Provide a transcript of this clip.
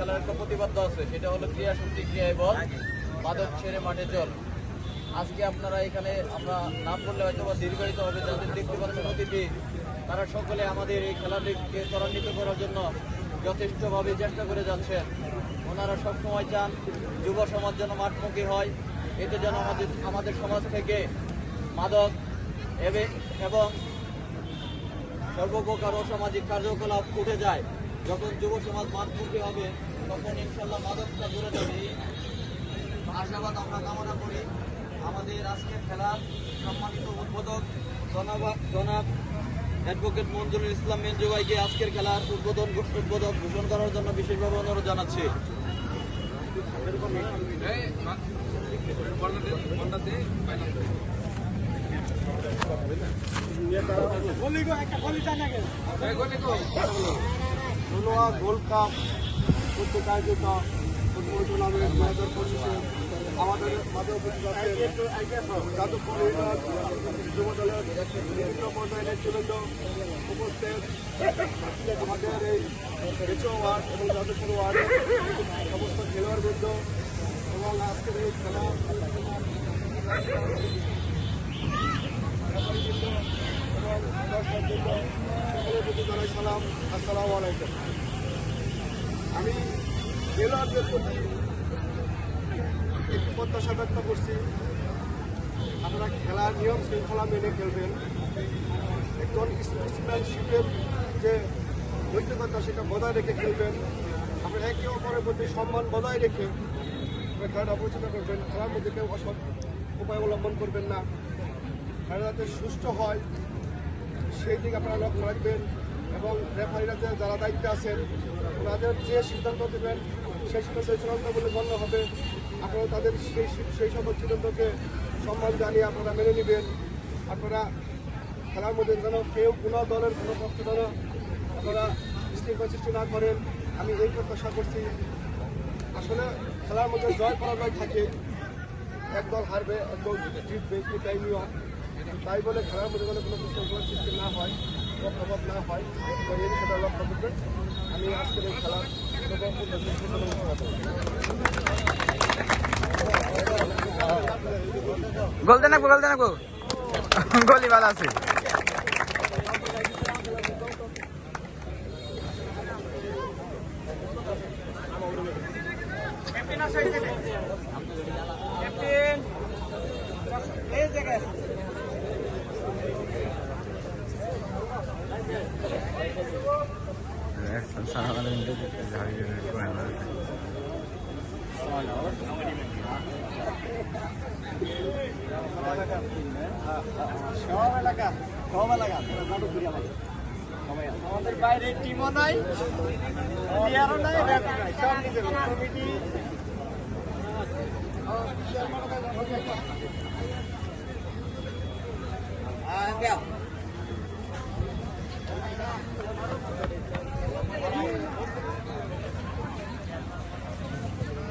খেলার একটা প্রতিবাদ্য আছে। সেটা হলো ক্রিয়া শক্তি, ক্রিয়ায় বল, মাদক ছেড়ে মাঠে চল। আজকে আপনারা এখানে, আমরা নাম করলে হয়তো বা দীর্ঘায়িত হবে, যাদের দেখতে পাচ্ছেন অতিথি, তারা সকলে আমাদের এই খেলাটিকে ত্বরান্বিত করার জন্য যথেষ্টভাবে চেষ্টা করে যাচ্ছেন। ওনারা সবসময় চান যুব সমাজ যেন মাঠমুখী হয়। এতে যেন আমাদের আমাদের সমাজ থেকে মাদক এবে- এবং সর্বপ্রকার অসামাজিক কার্যকলাপ উঠে যায়। যখন যুব সমাজ মাঠমুখী হবে, তখন ইনশাল্লাহ মাদকটা দূরে যাবে। আশাবাদ আমরা কামনা করি। আমাদের আজকের খেলার সম্মানিত উদ্বোধক জনাব জনাব অ্যাডভোকেট মঞ্জুরুল ইসলাম মেঞ্জু আজকের খেলার উদ্বোধন উদ্বোধক ঘোষণ করার জন্য বিশেষভাবে অনুরোধ জানাচ্ছি। ধুলোয়া গোল্ড কাপ প্রত্যেক আয়োজিত ফুটবল টুর্নামেন্ট দু হাজার পঁচিশে আমাদের মাঝে যাদবপুর দলের বিভিন্ন পর্যায়ের নেতৃবৃন্দ উপস্থিত। আমাদের এই বেচো ওয়ার্ড এবং যাদবপুর ওয়ার্ডের সমস্ত খেলোয়াড়বৃন্দ এবং আজকের এই খেলা এবং দর্শকবৃন্দ প্রতি জানাই সালাম আসসালামু আলাইকুম। আমি খেলোয়াড়দের প্রতি একটু প্রত্যাশা ব্যক্ত করছি, আপনারা খেলার নিয়ম শৃঙ্খলা মেনে খেলবেন। একজন স্পোর্টসম্যানশিপের যে নৈতিকতা, সেটা বজায় রেখে খেলবেন। আপনারা একে অপরের প্রতি সম্মান বজায় রেখে খেলাটা পরিচালনা করবেন। খেলার মধ্যে কেউ অসৎ উপায় অবলম্বন করবেন না। খেলা যাতে সুষ্ঠু হয়, সেই দিকে আপনারা লক্ষ্য রাখবেন। এবং রেফারিরা যারা দায়িত্বে আছেন, ওনাদের যে সিদ্ধান্ত দেবেন, সেই সিদ্ধান্ত চূড়ান্ত বলে গণ্য হবে। আপনারা তাদের সেই সেই সকল সিদ্ধান্তকে সম্মান জানিয়ে আপনারা মেনে নেবেন। আপনারা খেলার মধ্যে যেন কেউ কোনো দলের কোনো পক্ষ যেন আপনারা স্থির সৃষ্টি না করেন, আমি এই প্রত্যাশা করছি। আসলে খেলার মধ্যে জয় পরাজয় থাকে। এক দল হারবে, এক দল জিতবে এটাই নিয়ম? তাই বলে খেলার মধ্যে কোনো বিশৃঙ্খলার সৃষ্টি না হয়। প্রভাব না হয় লক্ষ্য করবেন। আমি আজকের এই খেলার গোল দেন গোল দেন গোলি ভালো আছে। সব এলাকা সব এলাকা আমাদের বাইরে টিমও নাই প্লেয়ারও নাই কমিটি